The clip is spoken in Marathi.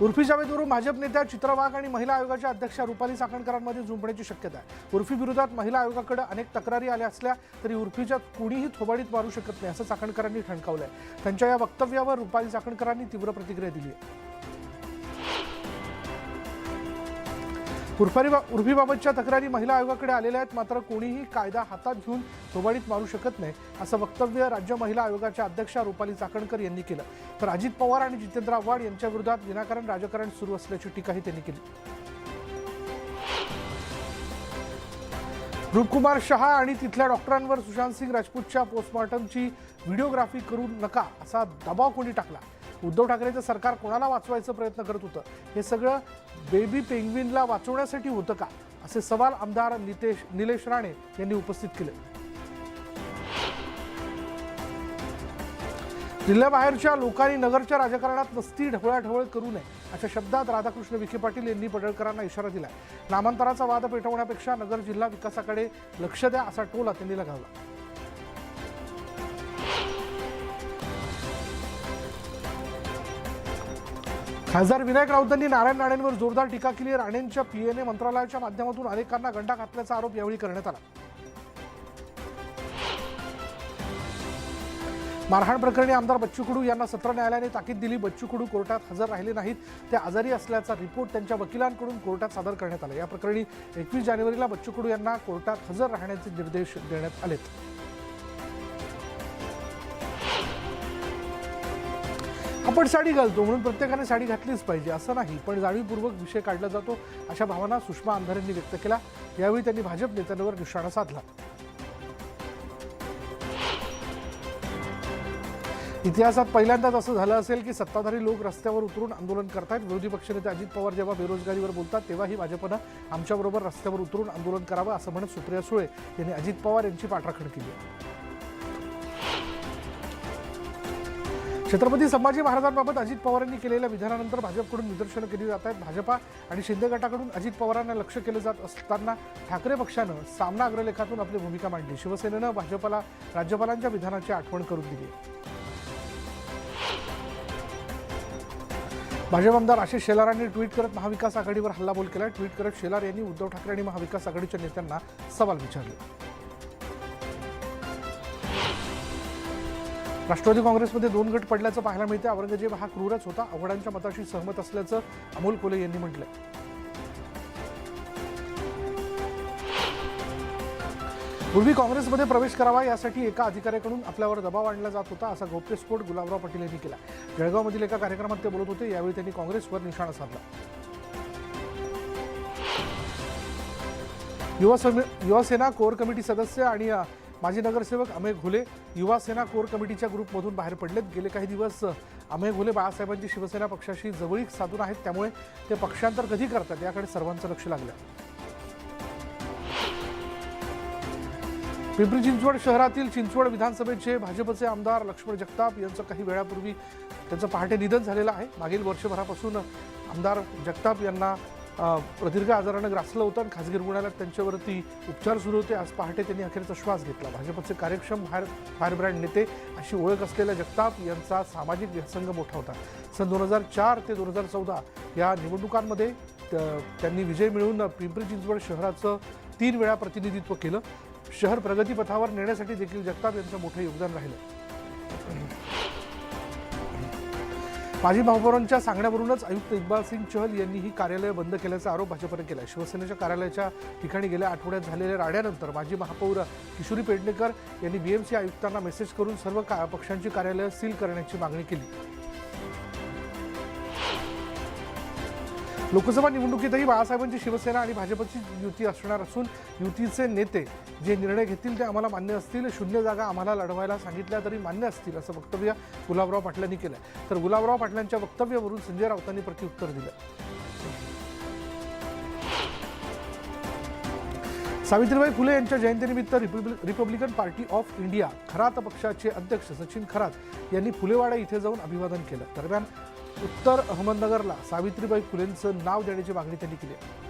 उर्फी जावेदवरून भाजप नेत्या चित्रा वाघ आणि महिला आयोगाच्या अध्यक्षा रुपाली चाकणकरांमध्ये झुंपण्याची शक्यता आहे. उर्फी विरोधात महिला आयोगाकडे अनेक तक्रारी आल्या असल्या तरी उर्फीच्या कुणीही थोबाडीत मारू शकत नाही असं चाकणकरांनी आहे त्यांच्या या वक्तव्यावर रुपाली चाकणकरांनी तीव्र प्रतिक्रिया दिली आहे. उर्फारी उर्फीबाबतच्या तक्रारी महिला आयोगाकडे आलेल्या आहेत. मात्र कोणीही कायदा हातात घेऊन थोबाडीत मारू शकत नाही असं वक्तव्य राज्य महिला आयोगाच्या अध्यक्षा रुपाली चाकणकर यांनी केलं. तर अजित पवार आणि जितेंद्र आव्हाड यांच्या विरोधात विनाकारण राजकारण सुरू असल्याची टीकाही त्यांनी केली. रूपकुमार शहा आणि तिथल्या डॉक्टरांवर सुशांत सिंग राजपूतच्या पोस्टमॉर्टमची व्हिडिओग्राफी करू नका असा दबाव कोणी टाकला? उद्धव ठाकरेचं सरकार कोणाला वाचवायचा प्रयत्न करत होतं? हे सगळं बेबी पेंग्विनला वाचवण्यासाठी होतं का? असे सवाल आमदार नितेश निलेश राणे यांनी उपस्थित केले. जिल्ह्याबाहेरच्या लोकांनी नगरच्या राजकारणात नसती ढवळाढवळ करू नये अशा शब्दात राधाकृष्ण विखे पाटील यांनी पडळकरांना इशारा दिला. नामांतराचा वाद पेटवण्यापेक्षा नगर जिल्हा विकासाकडे लक्ष द्या असा टोला त्यांनी लगावला. खासदार विनायक राऊतांनी नारायण राणेंवर जोरदार टीका केली राणेंच्या पीएनए मंत्रालयाच्या माध्यमातून अनेकांना गंडा घातल्याचा आरोप यावेळी करण्यात आला. मारहाण प्रकरणी आमदार बच्चू कडू यांना सत्र न्यायालयाने ताकीद दिली. बच्चू कडू कोर्टात हजर राहिले नाहीत. ते आजारी असल्याचा रिपोर्ट त्यांच्या वकिलांकडून कोर्टात सादर करण्यात आला. या प्रकरणी एकवीस जानेवारीला बच्चू कडू यांना कोर्टात हजर राहण्याचे निर्देश देण्यात आलेत. आपण साडी घालतो म्हणून प्रत्येकाने साडी घातलीच पाहिजे असं नाही. पण जाणीवपूर्वक विषय काढला जातो अशा भावना सुषमा अंधारे व्यक्त केल्या. यावेळी त्यांनी भाजप नेत्यांवर निशाणा साधला. इतिहासात पहिल्यांदाच असं झालं असेल की सत्ताधारी लोक रस्त्यावर उतरून आंदोलन करतायत. विरोधी पक्षनेते अजित पवार जेव्हा बेरोजगारीवर बोलतात तेव्हाही भाजपनं आमच्याबरोबर रस्त्यावर उतरून आंदोलन करावं असं म्हणत सुप्रिया सुळे यांनी अजित पवार यांची पाठराखण केली. छत्रपती संभाजी महाराजांबाबत अजित पवारांनी केलेल्या विधानानंतर भाजपकडून निदर्शनं केली जात आहेत. भाजपा आणि शिंदे गटाकडून अजित पवारांना लक्ष केलं जात असताना ठाकरे पक्षानं सामना अग्रलेखातून आपली भूमिका मांडली. शिवसेनेनं भाजपला राज्यपालांच्या विधानाची आठवण करून दिली. भाजप आमदार आशिष शेलारांनी ट्विट करत महाविकास आघाडीवर हल्लाबोल केला ट्विट करत शेलार यांनी उद्धव ठाकरे आणि महाविकास आघाडीच्या नेत्यांना सवाल विचारले. राष्ट्रवादी काँग्रेसमध्ये दोन गट पडल्याचं पाहायला मिळते औरंगजेब हा क्रूरच होता. आव्हाडांच्या मताशी सहमत असल्याचं अमोल कोले यांनी म्हटलंय. पूर्वी काँग्रेसमध्ये प्रवेश करावा यासाठी एका अधिकाऱ्याकडून आपल्यावर दबाव आणला जात होता असा गौप्यस्फोट गुलाबराव पाटील यांनी केला. जळगावमधील एका कार्यक्रमात ते बोलत होते. यावेळी त्यांनी काँग्रेसवर निशाणा साधला. युवा सम युवा कोर कमिटी सदस्य आणि माजी नगरसेवक अमय घोले युवा सेना कोर कमिटीच्या ग्रुपमधून बाहेर पडलेत. गेले काही दिवस अमेय अमय घोले बाळासाहेबांची शिवसेना पक्षाशी जवळीक साधून आहेत. त्यामुळे ते पक्षांतर कधी करतात याकडे सर्वांचं लक्ष लागलं. पिंपरी चिंचवड शहरातील चिंचवड विधानसभेचे भाजपचे आमदार लक्ष्मण जगताप यांचं काही वेळापूर्वी त्यांचं पहाटे निधन झालेलं आहे. मागील वर्षभरापासून आमदार जगताप यांना प्रदीर्घ आजारानं ग्रासलं होतं आणि खासगी रुग्णालयात त्यांच्यावरती उपचार सुरू होते. आज पहाटे त्यांनी अखेरचा श्वास घेतला. भाजपचे कार्यक्षम फायर फायरब्रँड नेते अशी ओळख असलेल्या जगताप यांचा सामाजिक व्यसंग मोठा होता. सन दोन हजार चार ते दोन हजार चौदा या निवडणुकांमध्ये त्यांनी विजय मिळवून पिंपरी चिंचवड शहराचं तीन वेळा प्रतिनिधित्व केलं. शहर प्रगतीपथावर नेण्यासाठी देखील जगताप यांचं मोठं योगदान राहिलं. माजी महापौरांच्या सांगण्यावरूनच आयुक्त इक्बाल सिंग चहल यांनी ही कार्यालय बंद केल्याचा आरोप भाजपने केला आहे शिवसेनेच्या कार्यालयाच्या ठिकाणी गेल्या आठवड्यात झालेल्या राड्यानंतर माजी महापौर किशोरी पेडणेकर यांनी बीएमसी आयुक्तांना मेसेज करून सर्व का पक्षांची कार्यालय सील करण्याची मागणी केली. लोकसभा निवडणुकीतही बाळासाहेबांची शिवसेना आणि भाजपची युती असणार असून युतीचे नेते जे निर्णय घेतील ते आम्हाला मान्य असतील. शून्य जागा आम्हाला लढवायला सांगितल्या तरी मान्य असतील असं वक्तव्य गुलाबराव पाटलांनी केलं तर गुलाबराव पाटलांच्या वक्तव्यावरून संजय राऊतांनी प्रत्युत्तर दिलं. सावित्रीबाई फुले यांच्या जयंतीनिमित्त republic republican party of India Kharat पक्षाचे अध्यक्ष सचिन खरात यांनी फुलेवाडा इथे जाऊन अभिवादन केलं. दरम्यान उत्तर अहमदनगरला सावित्रीबाई फुलेंचं नाव देण्याची मागणी त्यांनी केली आहे.